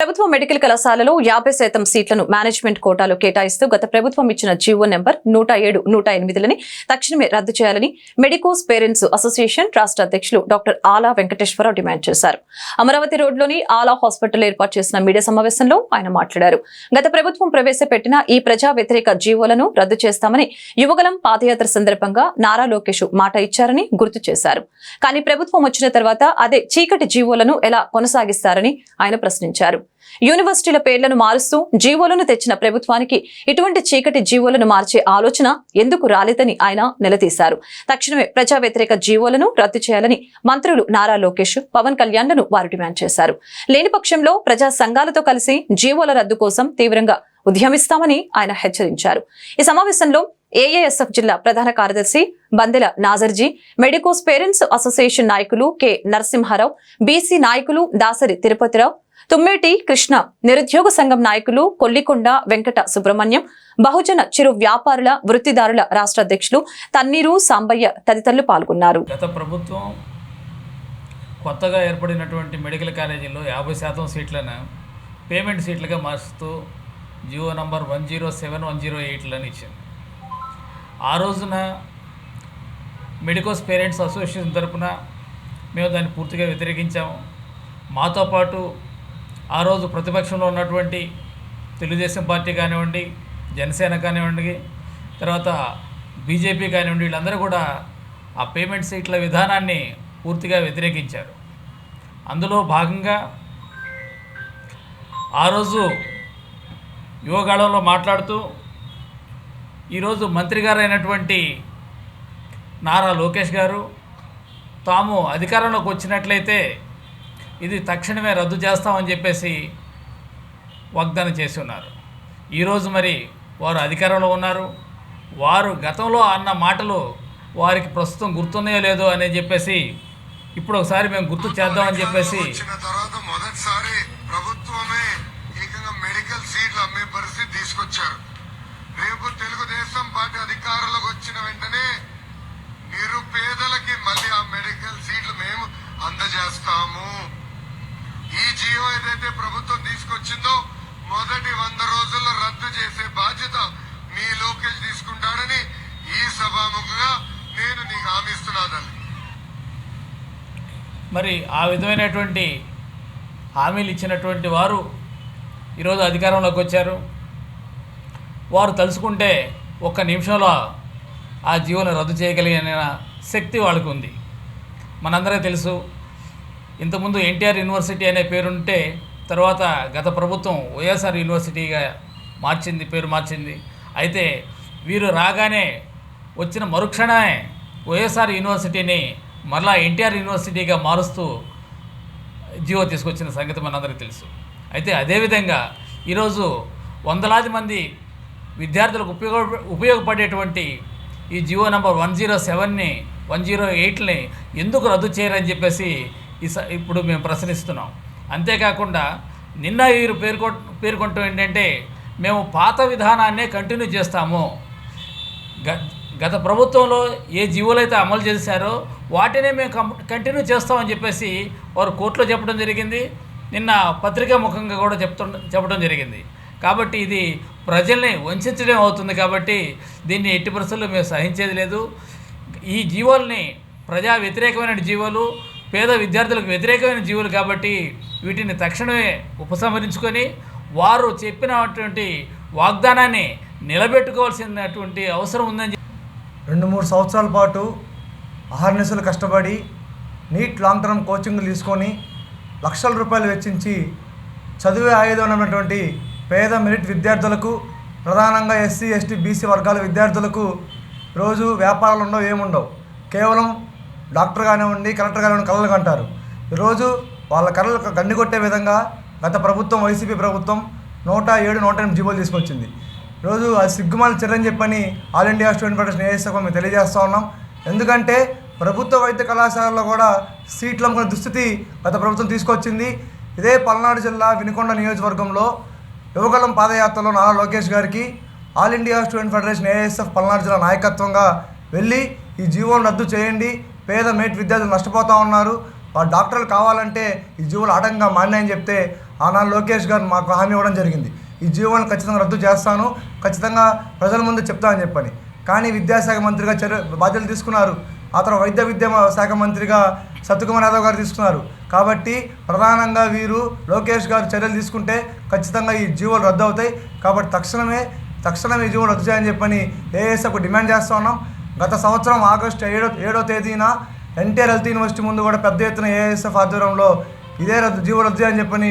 ప్రభుత్వ మెడికల్ కళాశాలలో యాభై శాతం సీట్లను మేనేజ్మెంట్ కోటాలో కేటాయిస్తూ గత ప్రభుత్వం ఇచ్చిన జీవో నెంబర్ నూట ఏడు నూట ఎనిమిదిలని తక్షణమే రద్దు చేయాలని మెడికోస్ పేరెంట్స్ అసోసియేషన్ రాష్ట్ర అధ్యక్షులు డాక్టర్ ఆలా వెంకటేశ్వరరావు డిమాండ్ చేశారు. అమరావతి రోడ్లోని ఆలా హాస్పిటల్ ఏర్పాటు చేసిన మీడియా సమావేశంలో ఆయన మాట్లాడారు. గత ప్రభుత్వం ప్రవేశపెట్టిన ఈ ప్రజా వ్యతిరేక జీవోలను రద్దు చేస్తామని యువగలం పాదయాత్ర సందర్భంగా నారా లోకేష్ మాట ఇచ్చారని గుర్తు చేశారు. కానీ ప్రభుత్వం వచ్చిన తర్వాత అదే చీకటి జీవోలను ఎలా కొనసాగిస్తారని ఆయన ప్రశ్నించారు. యూనివర్సిటీల పేర్లను మారుస్తూ జీవోలను తెచ్చిన ప్రభుత్వానికి ఇటువంటి చీకటి జీవోలను మార్చే ఆలోచన ఎందుకు రాలేదని ఆయన నిలదీశారు. తక్షణమే ప్రజా వ్యతిరేక జీవోలను రద్దు చేయాలని మంత్రులు నారా లోకేష్ పవన్ కళ్యాణ్లను వారు డిమాండ్ చేశారు. లేని పక్షంలో ప్రజా సంఘాలతో కలిసి జీవోల రద్దు కోసం తీవ్రంగా ఉద్యమిస్తామని ఆయన హెచ్చరించారు. ఈ సమావేశంలో ఏఏఎస్ఎఫ్ జిల్లా ప్రధాన కార్యదర్శి Bandela Nazarji medicos parents association నాయకులు కె నరసింహారావు బీసీ నాయకులు దాసరి తిరుపతిరావు తుమ్మేటి కృష్ణ నిరుద్యోగ సంఘం నాయకులు కొల్లికొండ వెంకట సుబ్రహ్మణ్యం బహుజన చిరు వ్యాపారుల వృత్తిదారుల రాష్ట్ర అధ్యక్షులు తన్నీరు సాంబయ్య తదితరులు పాల్గొన్నారు. గత ప్రభుత్వం కొత్తగా ఏర్పడినటువంటి మెడికల్ కాలేజీలో యాభై శాతం సీట్లను పేమెంట్ సీట్లుగా మారుస్తూ GO number one zero seven one zero ఎయిట్లని ఇచ్చింది. ఆ రోజున మెడికోస్ పేరెంట్స్ అసోసియేషన్ తరపున మేము దాన్ని పూర్తిగా వ్యతిరేకించాము. మాతో పాటు ఆ రోజు ప్రతిపక్షంలో ఉన్నటువంటి తెలుగుదేశం పార్టీ కానివ్వండి జనసేన కానివ్వండి తర్వాత బీజేపీ కానివ్వండి వీళ్ళందరూ కూడా ఆ పేమెంట్ సీట్ల విధానాన్ని పూర్తిగా వ్యతిరేకించారు. అందులో భాగంగా ఆ రోజు యువగాళంలో మాట్లాడుతూ ఈరోజు మంత్రి గారు అయినటువంటి నారా లోకేష్ గారు తాము అధికారంలోకి వచ్చినట్లయితే ఇది తక్షణమే రద్దు చేస్తామని చెప్పేసి వాగ్దానం చేసి ఉన్నారు. ఈరోజు మరి వారు అధికారంలో ఉన్నారు. వారు గతంలో అన్న మాటలు వారికి ప్రస్తుతం గుర్తున్నాయో లేదో అని చెప్పేసి ఇప్పుడు ఒకసారి మేము గుర్తు చేద్దామని చెప్పేసి వచ్చిన తర్వాత మొదటిసారి ప్రభుత్వమే ఏకంగా మెడికల్ సీట్లు అమ్మే పరిస్థితి తీసుకొచ్చారు రేపు తెలుగుదేశం పార్టీ అధికారంలోకి వచ్చిన వెంటనే నిరుపేదలకి మళ్ళీ ఆ మెడికల్ సీట్లు మేము అందజేస్తాము ఈ జియో ఏదైతే వచ్చిందో మొదటి వంద రోజుల్లో రద్దు చేసే బాధ్యత మీ లోకేష్ తీసుకుంటాడని ఈ సభాముఖంగా నేను నీకు హామీస్తున్నాను మరి ఆ విధమైనటువంటి హామీలు ఇచ్చినటువంటి వారు ఈరోజు అధికారంలోకి వచ్చారు. వారు తలుచుకుంటే ఒక్క నిమిషంలో ఆ జీవోను రద్దు చేయగలిగిన శక్తి వాళ్ళకు ఉంది. మనందరికీ తెలుసు. ఇంతకుముందు ఎన్టీఆర్ యూనివర్సిటీ అనే పేరుంటే తర్వాత గత ప్రభుత్వం వైఎస్ఆర్ యూనివర్సిటీగా మార్చింది పేరు మార్చింది. అయితే వీరు రాగానే వచ్చిన మరుక్షణమే వైఎస్ఆర్ యూనివర్సిటీని మరలా ఎన్టీఆర్ యూనివర్సిటీగా మారుస్తూ జియో తీసుకొచ్చిన సంగతి మనందరికీ తెలుసు. అయితే అదేవిధంగా ఈరోజు వందలాది మంది విద్యార్థులకు ఉపయోగ ఉపయోగపడేటువంటి ఈ జియో నెంబర్ వన్ జీరో సెవెన్ని వన్ జీరో ఎయిట్ని ఎందుకు రద్దు చేయరని చెప్పేసి ఈ స ఇప్పుడు మేము ప్రశ్నిస్తున్నాం. అంతేకాకుండా నిన్న వీరు పేర్కొ పేర్కొంటూ ఏంటంటే మేము పాత విధానాన్నే కంటిన్యూ చేస్తాము. గ- గత ప్రభుత్వంలో ఏ జీవోలు అయితే అమలు చేశారో వాటినే మేము కంటిన్యూ చేస్తామని చెప్పేసి వారు కోర్టులో చెప్పడం జరిగింది. నిన్న పత్రికా ముఖంగా కూడా చెప్తుండ చెప్పడం జరిగింది. కాబట్టి ఇది ప్రజల్ని వంచడం అవుతుంది కాబట్టి దీన్ని ఎట్టి పరిస్థితుల్లో మేము సహించేది లేదు. ఈ జీవోల్ని ప్రజా వ్యతిరేకమైన జీవోలు పేద విద్యార్థులకు వ్యతిరేకమైన జీవులు కాబట్టి వీటిని తక్షణమే ఉపసంహరించుకొని వారు చెప్పినటువంటి వాగ్దానాన్ని నిలబెట్టుకోవాల్సినటువంటి అవసరం ఉందని రెండు మూడు సంవత్సరాల పాటు అహర్నిశలు కష్టపడి నీట్ లాంగ్ టర్మ్ కోచింగ్లు తీసుకొని లక్షల రూపాయలు వెచ్చించి చదివే ఆయుధం ఉన్నటువంటి పేద మెరిట్ విద్యార్థులకు ప్రధానంగా ఎస్సీ ఎస్టీ బీసీ వర్గాల విద్యార్థులకు రోజు వ్యాపారాలు ఉండవు ఏముండవు. కేవలం డాక్టర్ కానివ్వండి కలెక్టర్ కానివ్వండి కళలు కంటారు. ఈరోజు వాళ్ళ కళలు గండి కొట్టే విధంగా గత ప్రభుత్వం వైసీపీ ప్రభుత్వం నూట ఏడు నూట ఎనిమిది జీవోలు తీసుకొచ్చింది. ఈరోజు అది సిగ్గుమాల చర్యని చెప్పని all India student federation ASF మేము తెలియజేస్తూ ఉన్నాం. ఎందుకంటే ప్రభుత్వ వైద్య కళాశాలలో కూడా సీట్లు అమ్ముకునే దుస్థితి గత ప్రభుత్వం తీసుకొచ్చింది. ఇదే పల్నాడు జిల్లా వినుకొండ నియోజకవర్గంలో యువగలం పాదయాత్రలో నారా లోకేష్ గారికి all India student federation ASF Palnadu జిల్లా నాయకత్వంగా వెళ్ళి ఈ జీవోను రద్దు చేయండి. పేద మేట్ విద్యార్థులు నష్టపోతూ ఉన్నారు. వాళ్ళు డాక్టర్లు కావాలంటే ఈ జీవులు ఆటంకంగా మారినాయని చెప్తే ఆనాడు లోకేష్ గారు మాకు హామీ ఇవ్వడం జరిగింది. ఈ జీవోలను ఖచ్చితంగా రద్దు చేస్తాను. ఖచ్చితంగా ప్రజల ముందు చెప్తా అని చెప్పని. కానీ విద్యాశాఖ మంత్రిగా చర్య బాధ్యతలు తీసుకున్నారు. ఆ తర్వాత వైద్య విద్యా శాఖ మంత్రిగా సత్యకుమార్ యాదవ్ గారు తీసుకున్నారు. కాబట్టి ప్రధానంగా వీరు లోకేష్ గారు చర్యలు తీసుకుంటే ఖచ్చితంగా ఈ జీవోలు రద్దు అవుతాయి. కాబట్టి తక్షణమే తక్షణమే ఈ జీవోలు రద్దు చేయని చెప్పని ఏఎస్ఎఫ్ డిమాండ్ చేస్తూ ఉన్నాం. గత సంవత్సరం ఆగస్టు ఏడో ఏడో తేదీన ఎన్టీఆర్ హెల్త్ యూనివర్సిటీ ముందు కూడా పెద్ద ఎత్తున ఏఎస్ఎఫ్ ఆధ్వర్యంలో ఇదే రద్దు జీవో రద్దు అని చెప్పని